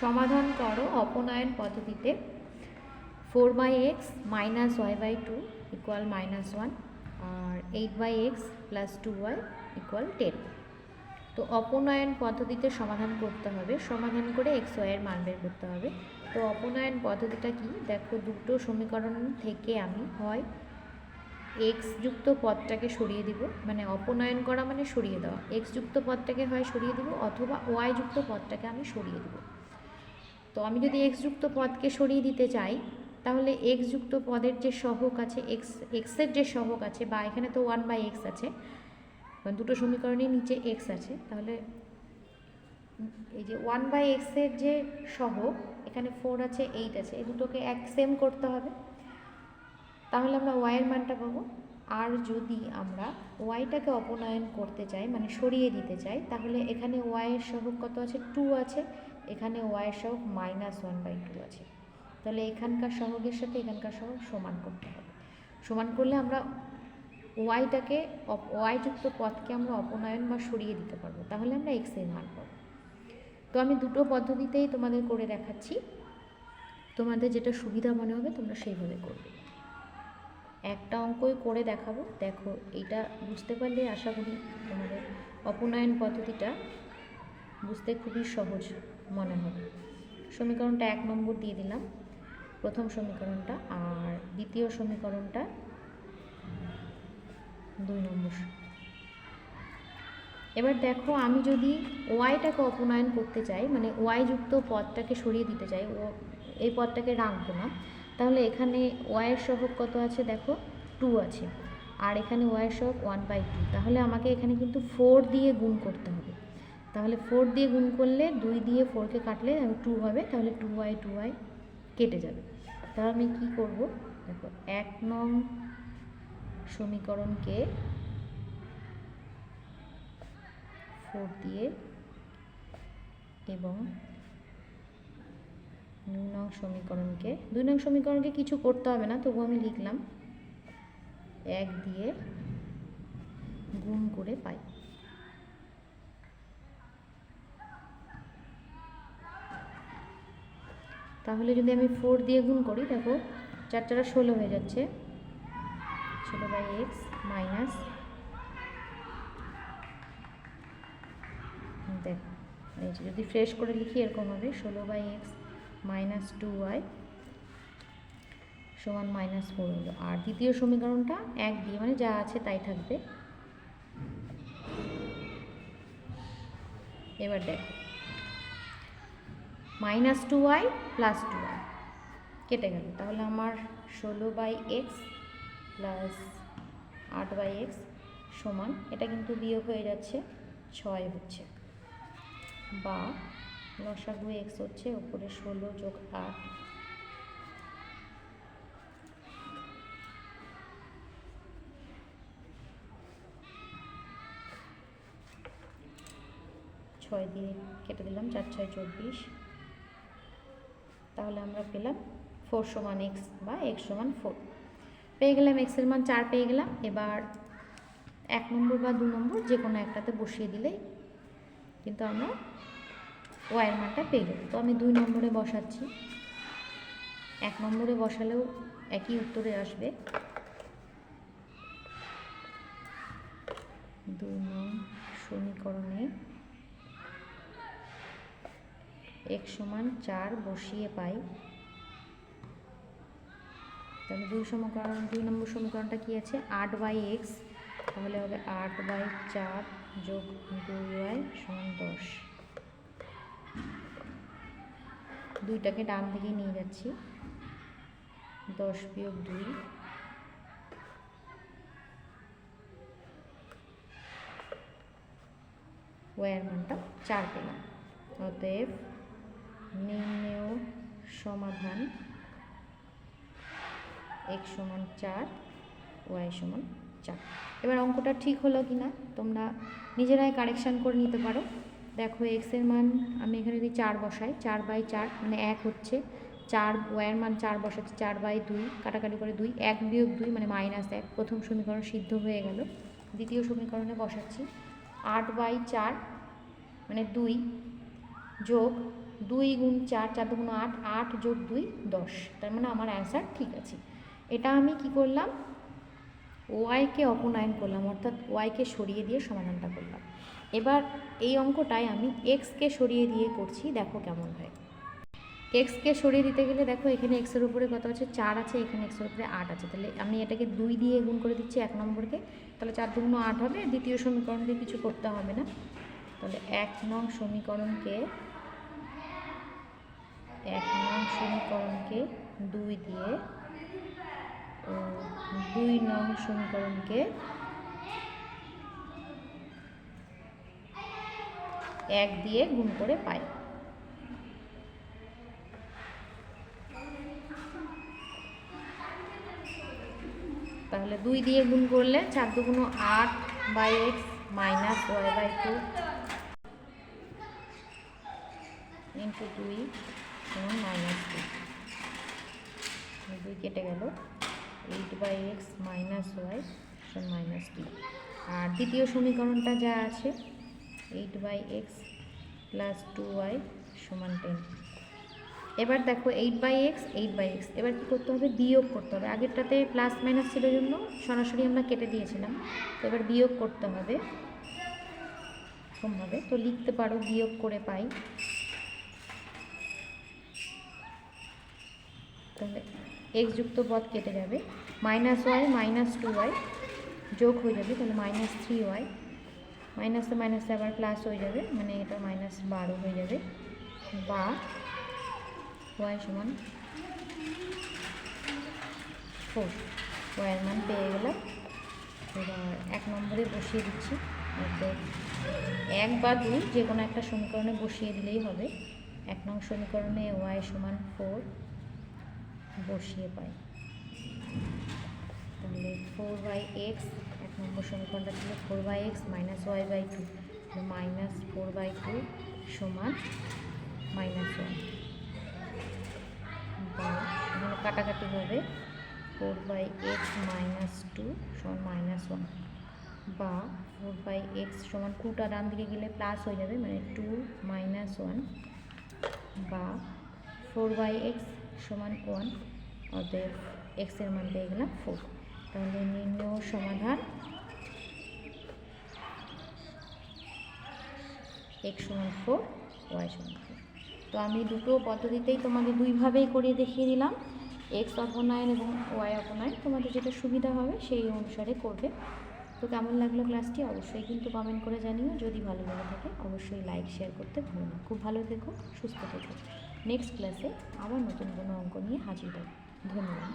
সমাধান করো অপনয়ন পদ্ধতিতে। Four by X minus Y by two equal minus one R eight by X plus two Y equal ten তো অপনয়ন পদ্ধতিতে সমাধান করতে হবে। সমাধান করে এক্স ওয়াইয়ের মান বের করতে হবে। তো অপনয়ন পদ্ধতিটা কি? দেখো দুটো সমীকরণ থেকে আমি হয় এক্স যুক্ত পদটাকে সরিয়ে দিব মানে অপনয়ন করা মানে সরিয়ে দেওয়া। এক্স যুক্ত পদটাকে হয় সরিয়ে দিব অথবা ওয়াই যুক্ত পদটাকে আমি সরিয়ে দিব। তো আমি যদি এক্স যুক্ত পদকে সরিয়ে দিতে চাই, তাহলে এক্স যুক্ত পদের যে সহক আছে এক্স এক্সের যে সহক আছে, বা এখানে তো ওয়ান বাই এক্স আছে দুটো সমীকরণের নিচে এক্স আছে, তাহলে এই যে ওয়ান বাই এক্সের যে সহগ, এখানে ফোর আছে এইট আছে, এই দুটোকে এক সেম করতে হবে। তাহলে আমরা ওয়াইয়ের মানটা পাবো। আর যদি আমরা ওয়াইটাকে অপনয়ন করতে চাই মানে সরিয়ে দিতে চাই, তাহলে এখানে ওয়াইয়ের সহগ কত আছে? টু আছে। এখানে ওয়াই সহগ মাইনাস ওয়ান বাই টু আছে। তাহলে এখানকার সহগের সাথে এখানকার সহগ সমান করতে হবে। সমান করলে আমরা ওয়াইটাকে ওয়াই যুক্ত পথকে আমরা অপনয়ন বা সরিয়ে দিতে পারব। তাহলে আমরা এক্সের মান পাবো। তো আমি দুটো পদ্ধতিতেই তোমাদের করে দেখাচ্ছি। তোমাদের যেটা সুবিধা মনে হবে তোমরা সেইভাবে করবে। একটা অঙ্কই করে দেখাবো। দেখো, এইটা বুঝতে পারলে আশা করি তোমাদের অপনয়ন পদ্ধতিটা বুঝতে খুবই সহজ। মনে হবে। সমীকরণটা এক নম্বর দিয়ে দিলাম। প্রথম সমীকরণটা আর দ্বিতীয় সমীকরণটা দুই নম্বর। এবার দেখো আমি যদি ওয়াইটাকে অপনয়ন করতে চাই মানে ওয়াই যুক্ত পদটাকে সরিয়ে দিতে চাই, ও এই পদটাকে রাখব না তাহলে এখানে ওয়াইয়ের সহগ কত আছে দেখো? টু আছে। আর এখানে ওয়াইয়ের সহগ ওয়ান বাই টু তাহলে আমাকে এখানে কিন্তু ফোর দিয়ে গুণ করতে হবে। তাহলে ফোর দিয়ে গুণ করলে দুই দিয়ে ফোরকে কাটলে টু হবে, তাহলে টু ওয়াই টু ওয়াই কেটে যাবে। তাহলে আমি কী করব? দেখো, এক নং সমীকরণকে ফোর দিয়ে এবং দুই নং সমীকরণকে, দুই নং সমীকরণকে কিছু করতে হবে না তবু আমি লিখলাম। এক দিয়ে গুণ করে পাই। তাহলে যদি আমি ফোর দিয়ে গুণ করি, দেখো চার চারা ষোলো হয়ে যাচ্ছে। ষোলো বাই এক্স মাইনাস দেখো যদি ফ্রেশ করে লিখি, এরকম হবে। ষোলো by X minus two Y সমান মাইনাস ফোর হলো। আর দ্বিতীয় সমীকরণটা এক দিয়ে মানে যা আছে তাই থাকবে। এবার দেখো minus two Y plus two Y কেটে গেল। তাহলে আমার ষোলো বাই এক্স প্লাস আট বাই এক্স সমান, এটা কিন্তু বিয়োগ হয়ে যাচ্ছে ছয় হচ্ছে। বা লসাগু এক্স হচ্ছে উপরে ষোলো যোগ আট। ছয় দিয়ে কেটে দিলাম, চার, ছয়, চব্বিশ। তাহলে আমরা পেলাম ফোর সমান এক্স বা এক্স সমান ফোর পেয়ে গেলাম এক্সের মান চার পেয়ে গেলাম। এবার এক নম্বর বা দু নম্বর যে কোনো একটাতে বসিয়ে দিলেই কিন্তু আমরা ওয়াইয়ের মানটা পেয়ে যাব তো আমি দুই নম্বরে বসাচ্ছি। এক নম্বরে বসালেও একই উত্তরে আসবে। দুই নং সমীকরণে এক সমান চার বসিয়ে পাই। তাহলে দুই সমীকরণ, দুই নম্বর সমীকরণটা কী আছে? আট বাই এক্স, তাহলে হবে আট বাই চার যোগ দুই ওয়াই সমান দশ। দুইটাকে ডান দিকে নিয়ে যাচ্ছি। দশ বিয়োগ দুই। ওয়ার মানটা চার পেলাম। অতএব নির্ণেয় সমাধান এক সমান চার, ওয়াই সমান চার। এবার অঙ্কটা ঠিক হলো কি না তোমরা নিজেরাই কারেকশান করে নিতে পারো। দেখো এক্সের মান, আমি এখানে যদি চার বসাই, চার বাই চার মানে এক হচ্ছে, চার ওয়াইয়ের মান চার বসাচ্ছি, চার বাই দুই, কাটাকাটি করে দুই, এক বিয়োগ দুই মানে মাইনাস এক। প্রথম সমীকরণ সিদ্ধ হয়ে গেল। দ্বিতীয় সমীকরণে বসাচ্ছি। আট বাই চার মানে দুই যোগ দুই গুণ চার চার দুগুণ আট আট যোগ দুই, দশ। তার মানে আমার অ্যান্সার ঠিক আছে। এটা আমি কি করলাম? ওয়াইকে অপনয়ন করলাম, অর্থাৎ ওয়াইকে সরিয়ে দিয়ে সমাধানটা করলাম। এবার এই অঙ্কটায় আমি এক্সকে সরিয়ে দিয়ে করছি, দেখো কেমন হয়। এক্সকে সরিয়ে দিতে গেলে দেখো এখানে এক্সের উপরে কত আছে? চার আছে, এখানে এক্সের উপরে আট আছে। তাহলে আমি এটাকে দুই দিয়ে গুণ করে দিচ্ছি এক নম্বরকে। তাহলে চার দুগুণ আট হবে। দ্বিতীয় সমীকরণকে কিছু করতে হবে না। তাহলে এক নং সমীকরণকে এক নং সমীকরণকে দুই দিয়ে, ও, দুই নং সমীকরণকে এক দিয়ে গুণ করে পাই। তাহলে দুই দিয়ে গুণ করলে চার দুগুণ আট by X minus Y by two into দুই সমান মাইনাস টু দুই কেটে গেল। Eight by X minus Y সমান মাইনাস টু আর দ্বিতীয় সমীকরণটা যা আছে eight by X plus two Y সমান টেন এবার দেখো eight by X eight by X এবার কী করতে হবে? বিয়োগ করতে হবে। আগেরটাতে প্লাস মাইনাস ছিল জন্য সরাসরি আমরা কেটে দিয়েছিলাম। তো এবার বিয়োগ করতে হবে। এরকমভাবে তো লিখতে পারো, বিয়োগ করে পাই। তাহলে এক্স যুক্ত পদ কেটে যাবে। Minus Y minus two Y যোগ হয়ে যাবে, তাহলে মাইনাস থ্রি ওয়াই মাইনাসে মাইনাসে আবার প্লাস হয়ে যাবে মানে এটা মাইনাস বারো হয়ে যাবে। বা ওয়াই সমান ফোর ওয়াইয়ের মান পেয়ে গেলাম। এবার এক নম্বরে বসিয়ে দিচ্ছি। এক বা দুই যে কোনো একটা সমীকরণে বসিয়ে দিলেই হবে। এক নং সমীকরণে ওয়াই সমান ফোর বসিয়ে পাই। তাহলে ফোর বাই এক্স এক নম্বর সমীকরণটা ছিল four by X minus Y by two minus four by two সমান মাইনাস ওয়ান এখানে কাটাকাটি হবে four by X minus two সমান মাইনাস ওয়ান বা ফোর বাই এক্স সমান টুটা ডান দিকে গেলে প্লাস হয়ে যাবে মানে টু মাইনাস ওয়ান বা ফোর বাই এক্স সমান ওয়ান অতএব এক্সের মান পেয়ে গেলাম ফোর তাহলে নির্ণয় সমাধান এক্স সমান ফোর ওয়াই সমান তো আমি দুটো পদ্ধতিতেই তোমাকে দুইভাবেই করিয়ে দেখিয়ে দিলাম। এক্স অপনয়ন এবং ওয়াই অপনয়ন, তোমাদের যেটা সুবিধা হবে সেই অনুসারে করবে। তো কেমন লাগল ক্লাসটি অবশ্যই কিন্তু কমেন্ট করে জানিও। যদি ভালো লেগে থাকে, অবশ্যই লাইক শেয়ার করতে ভুলো না। খুব ভালো থেকো, সুস্থ থেকো। নেক্সট ক্লাসে আবার নতুন কোনো অঙ্ক নিয়ে হাজির হব। ধন্যবাদ।